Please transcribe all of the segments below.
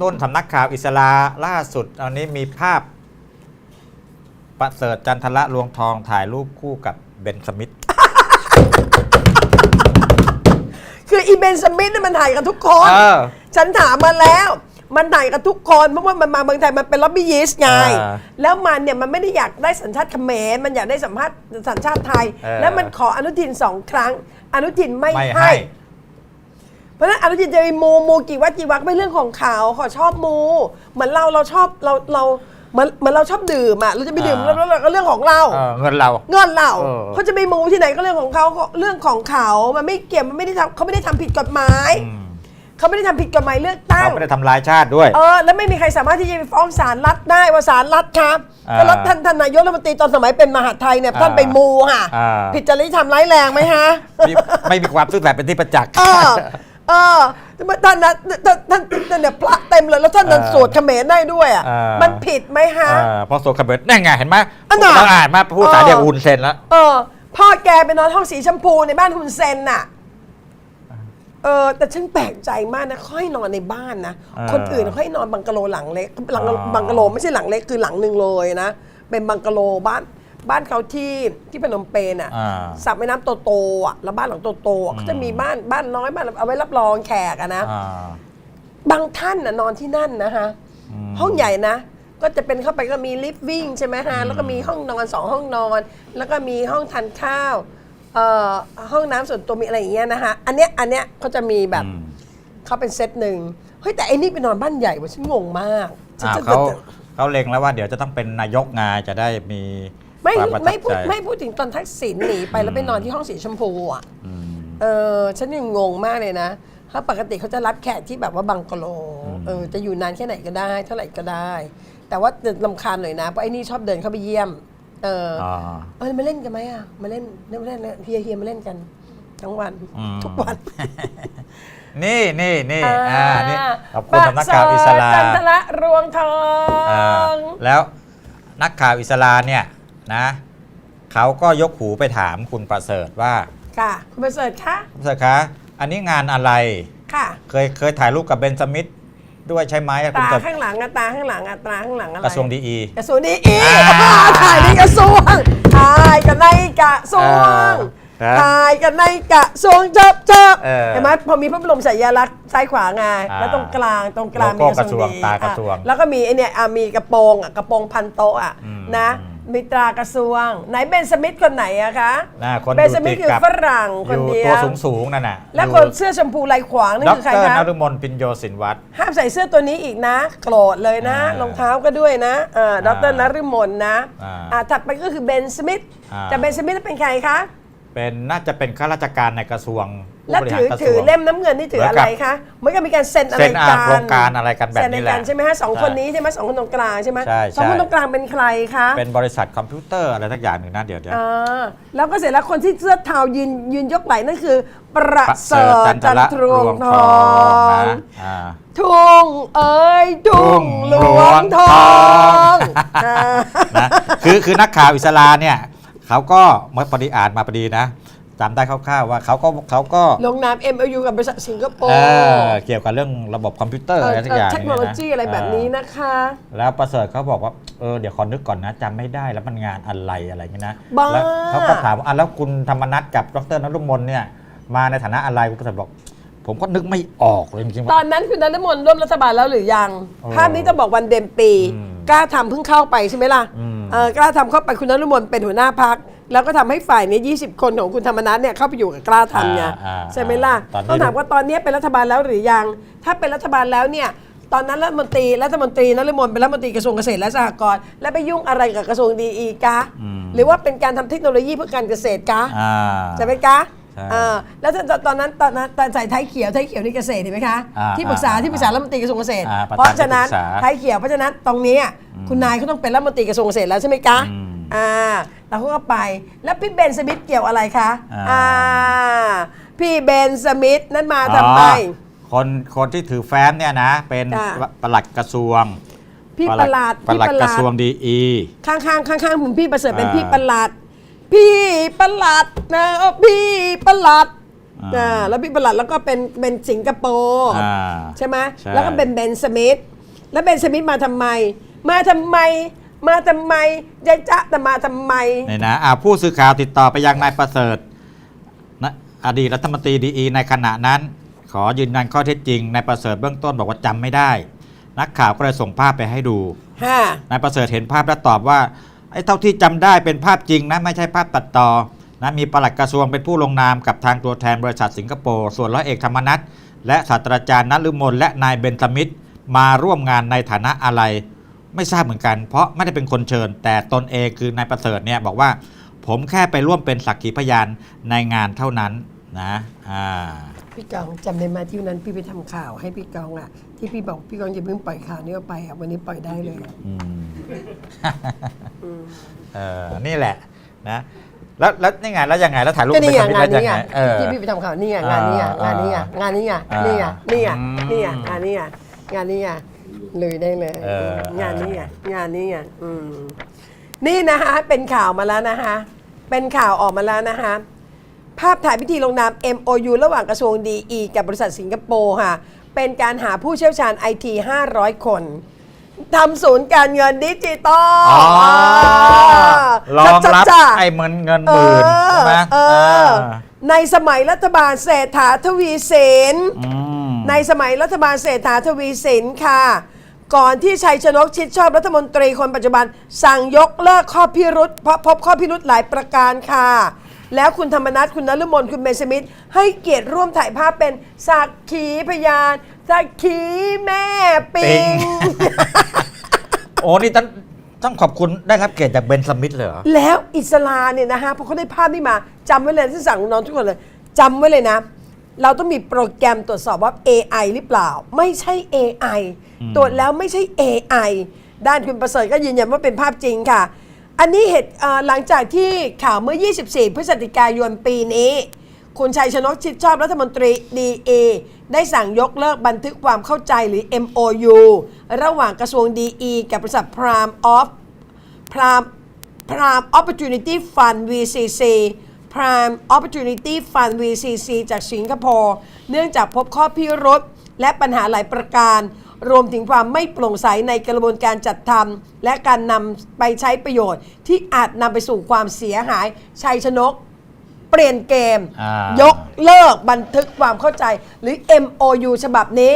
นุ่นสำนักข่าวอิสราล่าสุดตอนนี้มีภาพ ประเสริฐจันทละลวงทองถ่ายรูปคู่กับเบนสมิธคืออีเบนสมิธเนี่ยมันถ่ายกับทุกคน เออ ฉันถามมาแล้ว มันถ่ายกับทุกคน เพราะว่ามันมาเมืองไทยมันเป็นล็อบบี้ยิสต์ไงเออแล้วมันเนี่ยมันไม่ได้อยากได้สัญชาติเขมรมันอยากได้สัมภาษณ์สัญชาติไทย เออแล้วมันขออนุทินสองครั้ง อนุทินไม่ไม่ให้ ให้ เพราะฉะนั้นอนุทินจะไปมูมูกี่วัดกี่วักไม่เรื่องของเขาขอชอบมูเหมือนเราเราชอบเราเราเหมือนเหมือนเราชอบดื่มอะเราจะไปดื่มอ่า แล้วแล้วแล้วก็เรื่องของเรา เออเงินเรา เงินเราเออ เขาจะไปมูที่ไหนก็เรื่องของเขาเรื่องของเขามันไม่เกี่ยวมันไม่ได้ทำเขาไม่ได้ทำผิดกฎหมาย อืมเขาไม่ได้ทำผิดกฎหมายเลือกตั้ง เขาไม่ได้ทำลายชาติด้วย เออแล้วไม่มีใครสามารถที่จะไปฟ้องศาลรัฐได้ว่าศาลรัฐครับอ่าก็รัฐท่านท่านนายกรัฐมนตรีตอนสมัยเป็นมหาดไทยเนี่ยอ่าท่านไปมูค่ะอ่า ผิดจริยธรรมร้ายแรงไหมฮะ มีไม่มีความซื่อสัตย์เป็นที่ประจักษ์ เออ เออท่านนะท่านท่านท่านเนี่ยพระเต็มเลยแล้วท่านนั้นเออสวดเขมรได้ด้วยอะเออมันผิดไหมฮะเออพอโซคาเบิร์ตนั่นไงเห็นไหมอันน่ะต้องอ่านมาพูดสายเออเดียวอุนเซนแล้ว เออพ่อแกไปนอนห้องสีชมพูในบ้านฮุนเซนน่ะ เออแต่ฉันแปลกใจมากนะค่อยนอนในบ้านนะเออคนอื่นค่อยนอนบังกะโลหลังเล็กหลังอ๋อบังกะโลไม่ใช่หลังเล็กคือหลังหนึ่งเลยนะเป็นบังกะโลบ้าน บ้านเขาที่ที่พนมเปญอะอ่าสระแม่น้ำโตๆอะแล้วบ้านหลังโตๆอะเขาจะมีบ้านบ้านน้อยบ้านเอาไว้รับรองแขกอะนะ อ่า บางท่านน่ะนอนที่นั่นนะคะอืมห้องใหญ่นะ ก็จะเป็นเข้าไปก็มีลิฟวิ่งใช่ไหมฮะแล้วก็มีห้องนอนสองห้องนอน แล้วก็มีห้องทานข้าวเอ่อห้องน้ำส่วนตัวมีอะไรอย่างเงี้ยนะคะอันเนี้ยอันเนี้ยเขาจะมีแบบอืม เขาเป็นเซตหนึ่งเฮ้ยแต่ไอ้นี่ไปนอนบ้านใหญ่ว่ะฉันงงมากฉันอ้าวจะเขาเขาเล็งแล้วว่าเดี๋ยวจะต้องเป็นนายกงานจะได้มี ไม่ความประทัไม่บพูดใจไม่พูดถึงตอนทักษิณหนีไปแล้วไปนอนที่ห้องสีชมพูอะอืม เออฉันยังงงมากเลยนะถ้าปกติเขาจะรับแขกที่แบบว่าบังกะโลอืมเออจะอยู่นานแค่ไหนก็ได้ เท่าไหร่ก็ได้ แต่ว่าจะลำคาญหน่อยนะเพราะไอ้นี่ชอบเดินเข้าไปเยี่ยม เออออ่าเออมาเล่นกันไหมอะมาเล่นมาเล่นเฮียเฮียมาเล่นกันทั้งวันอืม ทุกวันนี่นี่นี่อ่าอ่านี่ขอบคุณสำนักข่าวอิสราปะเสริฐจันทละรวงทออ่าง แล้วนักข่าวอิสราเนี่ย นะเขาก็ยกหูไปถามคุณประเสริฐว่าค่ะคุณประเสริฐคะประเสริฐคะอันนี้งานอะไรค่ะ เคยเคยถ่ายรูปกับเบนสมิธด้วยใช่ไหมคุณตากับข้างหลังอะตาข้างหลังอะตาข้างหลังอะไรกระทรวงดีอีกระทรวงดีอีอ่าถ่ายในกระทรวงถ่ายกันในกระทรวงเออถ่ายกันในกระทรวงเจับจับเออเห็นไหมพอมีพระบรมฉายาลักษณ์ซ้ายขวาไงอ่าแล้วตรงกลางตรงกลางโลมีโก้กระทรวงกระทรวงดีตากระทรวงอะแล้วก็มีไอเนี่ยอะมีกระโปรงอะกระโปรงพันโต๊ะอะอืมนะอื มมีตรากระทรวง ไหนเบนสมิธคนไหนอะคะน่าคนเบนสดูมิติธดคือกับฝรั่งคนอยู่เดียตัววสูงสูงๆนั่นน่ะและอยู่คนเสื้อชมพูลายขวางนี่ดคือใครรคะนฤมลปิญโยสินวัตรห้ามใส่เสื้อตัวนี้อีกนะ โกรธเลยนะอ่ารองเท้าก็ด้วยนะเอ่อดรอ่านฤมลนะอ่าอ่าถัดไปก็คือเบนสมิธอ่าแต่เบนสมิธเป็นใครคะ เป็นน่าจะเป็นข้าราชการในกระทรวงผู้แล้วบริหาถืรอกระทถืรอวง เล่มน้ำเงินนี่ถือเหมือนอะกับ ไรคะเหมือนกับมีการเซ็นอะไรเซ็นอ่ากันโครงการอะไรกันแบบเซ็นนี้อะไรแหละกันใช่ไหมฮะสองใช่คนนี้ใช่ไหมสองคนตรงกลางใช่ไหมใช่สองคนใช่ตรงกลางเป็นใครคะเป็นบริษัทคอมพิวเตอร์อะไรทักอย่างหนึ่งนะเดี๋ยวเดี๋ยว อ่าแล้วก็เสร็จแล้วคนที่เสื้อเทายืนยืนยกไหล่นั่นคือ ประเสริฐจันทรวงทอง นะอ่า ทุ่งเอ้ยทุ่งหลวงทองอ่า นะคือคือนักข่าวอิสราเนี่ย เขาก็มาพอดีอ่านมาพอดีนะจำได้คร่าวๆว่าเขาก็เขาก็ลงนาม MOU กับบริษัทสิงคโปเอร์อเกี่ยวกับเรื่องระบบคอมพิวเตอร์เอ่ออะไรทักอย่างเทคโนโลยีเยอะไรแบบนี้นะคะ แล้วประเสริฐเขาบอกว่าเออเดี๋ยวขอนึกก่อนนะจำไม่ได้แล้วมันงานอะไรอะไรเงี้ยนะบ้า แล้วเขาก็ถามว่าอะแล้วคุณธรรมนัฐกับดรนรุมนเนี่ยมาในฐานะอะไรคุณประเสริฐบอก ผมก็นึกไม่ออกเลยจริงๆตว่า อนนั้นคุณนรมนร่วมรัฐบาลแล้วหรือยังโอ้ภาพนี้ต้องบอกวันเดือนปีอืม กล้าทำเพิ่งเข้าไปใช่ไหมล่ะ อืมเออ กล้าทำเข้าไปคุณนรมนเป็นหัวหน้าพัก แล้วก็ทำให้ฝ่ายเนี้ยีคนของคุณธรรมนัฐเนี่ยเข้าไปอยู่กับกล้าทำไงอ่าอ่าใช่ไหมล่ะตอนนี้ ต้องถามว่าตอนนี้เป็นรัฐบาลแล้วหรือยัง ถ้าเป็นรัฐบาลแล้วเนี่ยตอนนั้นรัฐมนตรีรัฐมนตรีนรมนเป็นรัฐมนตรีกระทรวงเกษตรและสหกรณ์และไปยุ่งอะไรกับกระทรวงดีอีกะอืมหรือว่าเป็นการทำเทคโนโลยีเพื่อการเกษตรกะ อ่า ใช่ไหมกะ ใช่เออแล้วตอนตอนนั้นตอนนั้นตอนใส่ไทยเขียวไทยเขียวนี่เกษตรเห็นไหมคะ อ่าที่ปรึกษาอ่าที่ปรึกษารัฐมนตรีกระทรวงเกษตร อ่าประธานเพราะฉะนั้นที่ปรึกษาไทยเขียวเพราะฉะนั้นตรงนี้คุณนายเขาต้องเป็นรัฐมนตรีกระทรวงเกษตรแล้วใช่ไหมคะอืมอ่าแล้วเขาก็ไปแล้วพี่เบนสมิธเกี่ยวอะไรคะอ่า อ่าพี่เบนสมิธนั่นมาทำไม อ๋อคนคนที่ถือแฟ้มเนี่ยนะ เป็นจ้ะ ปลัดกระทรวงพี่ประหลัดปพี่ลัดประหกลัระดทรวงดีอี ข้างข้างข้างข้างๆผมพี่ประเสริฐเป็นอ่า พี่ประหลัด พี่ประหลัดนะพี่ประหลัดอ่าอ่าแล้วพี่ประหลัดแล้วก็เป็นเป็นสิงคโปร์อ่า ใช่ไหมใช่ แล้วก็เป็นเบนสมิธแล้วเบนสมิธมาทำไม มาทำไม มาทำไมยายจ๊ะแต่มาทำไม เนี่ยนะอ่าผู้สื่อข่าวติดต่อไปยังนายประเสริฐนะอดีตรัฐมนตรีดีในขณะนั้น ขอยืนยันข้อเท็จจริงนายประเสริฐเบื้องต้นบอกว่าจำไม่ได้ นักข่าวก็เลยส่งภาพไปให้ดูค่ะนายประเสริฐเห็นภาพแล้วตอบว่า ไอ้เท่าที่จำได้เป็นภาพจริงนะไม่ใช่ภาพตัดต่อนะมีปลัดกระทรวงเป็นผู้ลงนามกับทางตัวแทนบริษัทสิงคโปร์ส่วนร้อยเอกธรรมนัฐและศาสตราจารย์นฤมลและนายเบนสมิธมาร่วมงานในฐานะอะไร ไม่ทราบเหมือนกัน เพราะไม่ได้เป็นคนเชิญ แต่ตนเองคือนายประเสริฐเนี่ยบอกว่า ผมแค่ไปร่วมเป็นสักขีพยานในงานเท่านั้นนะอ่าพี่กองจำได้ไหมที่วันนั้นพี่ไปทำข่าวให้พี่กองอะที่พี่บอกพี่กองจะเพิ่งปล่อยข่าวนี้ออกไปอะวันนี้ปล่อยได้เลยอืม เออนี่แหละนะแล้วแล้วนี่ไงแล้วยังไงแล้วถ่ายรูปก็นี่ไงเป็งานแล้วนี้ยัไงเออที่พี่ไปทำข่าวนี่ไงงานนี้ไงงานนี้ไงงานนี้ไงอ่านี่ไงนี่ไงอืมนี่ไงงานนี้ไงงานนี้ไงเลยได้เลยเอองานนี้ไงงานนี้ไงอืมนี่นะคะเป็นข่าวมาแล้วนะคะเป็นข่าวออกมาแล้วนะคะภาพถ่ายพิธีลงนาม MOU ระหว่างกระทรวงดี กับบริษัทสิงคโปร์ค่ะเป็นการหาผู้เชี่ยวชาญไอที500 คน ทำศูนย์การเงินดิจิตอลอ๋อรองรับจ้าไอ้เงินเงินหมื่นใช่ไหมเอออ่าในสมัยรัฐบาลเศรษฐาทวีสินอืมในสมัยรัฐบาลเศรษฐาทวีสินค่ะ ก่อนที่ชัยชนกชิดชอบรัฐมนตรีคนปัจจุบัน สั่งยกเลิกข้อพิรุษเพราะพบข้อพิรุษหลายประการค่ะ แล้วคุณธรรมนัฐคุณนฤมลคุณเบนสมิธให้เกียรติร่วมถ่ายภาพเป็นสักขีพยานสักขีแม่ปิปิง ง โอ้นี่ต้องต้องขอบคุณได้รับเกียรติจากเบนสมิธเลยเหรอ แล้วอิสลาเนี่ยนะฮะพอเขาได้ภาพนี้มาจำไว้เลยที่สั่งน้องๆทุกคนเลยจำไว้เลยนะ เราต้องมีโปรแกรมตรวจสอบว่า AI หรือเปล่า ไม่ใช่ AI ตรวจแล้วไม่ใช่ AI ด้านคุณประเสริฐก็ยืนยันว่าเป็นภาพจริงค่ะ อันนี้เหตุหลังจากที่ข่าวเมื่อ 24 พฤศจิกายนปีนี้ คุณชัยชนกชิดชอบรัฐมนตรี DA ได้สั่งยกเลิกบันทึกความเข้าใจหรือ MOU ระหว่างกระทรวง DE กับบริษัท Prime of Prime Prime Opportunity Fund VCC Prime Opportunity Fund VCC จากสิงคโปร์ เนื่องจากพบข้อพิรุษและปัญหาหลายประการ รวมถึงความไม่โปร่งใสในกระบวนการจัดทำและการนำไปใช้ประโยชน์ ที่อาจนำไปสู่ความเสียหายชัยชนก เปลี่ยนเกม อ่ายย กเลิกบันทึกความเข้าใจ หรือ MOU ฉบับนี้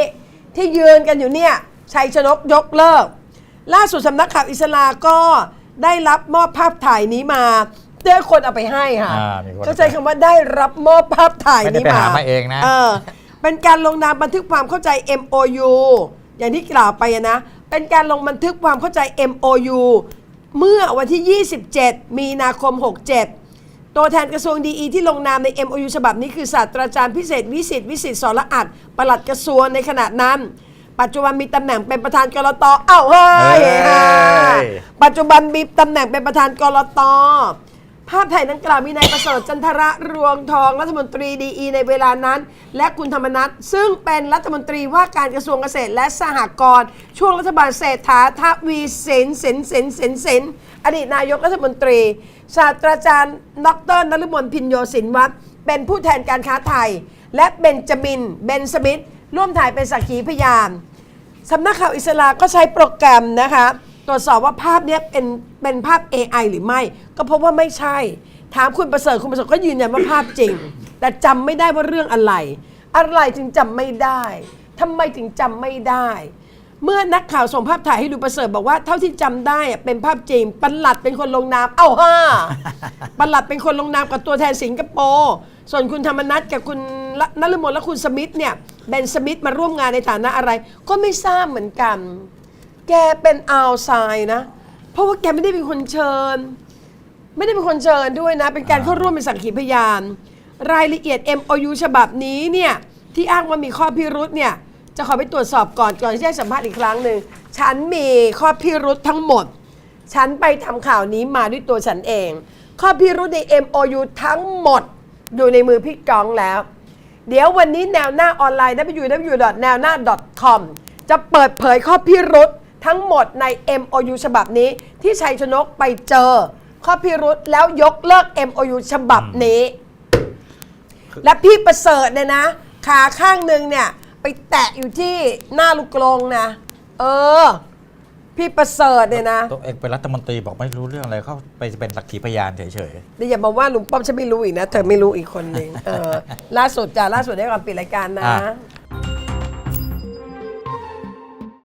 ที่ยืนกันอยู่เนี่ยชัยชนกยกเลิก ล่าสุดสำนักข่าวอิสลาก็ได้รับมอบภาพถ่ายนี้มาเด้คนเอาไปให้ค่ะอ่ามีคนเขาใช้คำว่าได้รับมอบภาพถ่ายไม่ได้นี้ไปมาหามาเองนะ เออเป็นการลงนามบันทึกความเข้าใจ MOU อย่างที่กล่าวไปอะนะ เป็นการลงบันทึกความเข้าใจ MOU เมื่อวันที่ 27 มีนาคม 67 ตัวแทนกระทรวงดีที่ลงนามใน MOU ฉบับนี้คือศาสตราจารย์พิเศษวิสิตวิสิตสรอัดปลัดกระทรวงในขณะนั้น ปัจจุบันมีตำแหน่งเป็นประธานกรตเอ้าเฮ้ยเฮ้ยฮะปัจจุบันมีตำแหน่งเป็นประธานกรต ภาพถ่ายดังกล่าวมีนายประเสริฐจันทระรวงทองรัฐมนตรีดีในเวลานั้น และคุณธรรมนัฐซึ่งเป็นรัฐมนตรีว่าการกระทรวงเกษตรและสหกรณ์ช่วงรัฐบาลเศรษฐาทวีสินสินสินสินสินอดีตนายกรัฐมนตรี ศาสตราจารย์ดรนฤมลพินโยสินวัฒน์เป็นผู้แทนการค้าไทย และเบนจามินเบนสมิธร่วมถ่ายเป็นสักขีพยานสำนักข่าวอิสลาก็ใช้โปรแกรมนะคะ ตรวจสอบว่าภาพเนี้ยเป็นเป็นภาพ AI หรือไม่ ก็พบว่าไม่ใช่ ถามคุณประเสริฐคุณประเสริฐก็ยืนยันว่าภาพจริง แต่จำไม่ได้ว่าเรื่องอะไร อะไรถึงจำไม่ได้ทำไมถึงจำไม่ได้ เมื่อนักข่าวส่งภาพถ่ายให้ดูประเสริฐบอกว่าเท่าที่จำได้อะเป็นภาพจริงปลัดเป็นคนลงนามเอ้าฮ่า ปลัดเป็นคนลงนามกับตัวแทนสิงคโปร์ส่วนคุณธรรมนัฐกับคุณละนฤมลและคุณสมิธเนี่ยเบนสมิธมาร่วมงานในฐานะอะไร ก็ไม่ทราบเหมือนกัน แกเป็นอาวไซน์นะ เพราะว่าแกไม่ได้เป็นคนเชิญ ไม่ได้เป็นคนเชิญด้วยนะ เป็นการเข้าร่วมเป็นสักขีพยาน รายละเอียด MOU ฉบับนี้เนี่ย ที่อ้างว่ามีข้อพิรุษเนี่ย จะขอไปตรวจสอบก่อนก่อนที่จะให้สัมภาษณ์อีกครั้งหนึ่งฉันมีข้อพิรุษทั้งหมด ฉันไปทำข่าวนี้มาด้วยตัวฉันเอง ข้อพิรุษใน MOU ทั้งหมด อยู่ในมือพี่กองแล้ว เดี๋ยววันนี้แนวหน้าออนไลน์ www.nowna.com จะเปิดเผยข้อพิรุษ ทั้งหมดใน MOU ฉบับนี้ ที่ชัยชนกไปเจอ ข้อพิรุษแล้วยกเลิก MOU ฉบับนี้ และพี่ประเสริฐเนี่ยนะ ขาข้างหนึ่งเนี่ย ไปแตะอยู่ที่หน้าลูกกรงนะ เออ พี่ประเสริฐเนี่ยนะตัวเองเป็นรัฐมนตรีบอกไม่รู้เรื่องอะไรเขาไปเป็นสักขีพยานเฉยเดี๋ยวอย่าบอกว่าลุงป้อมฉันไม่รู้อีกนะ เธอไม่รู้อีกคนหนึ่งเออล่าสุดจ้ะล่าสุดได้ก่อนปิดรายการนะ อะ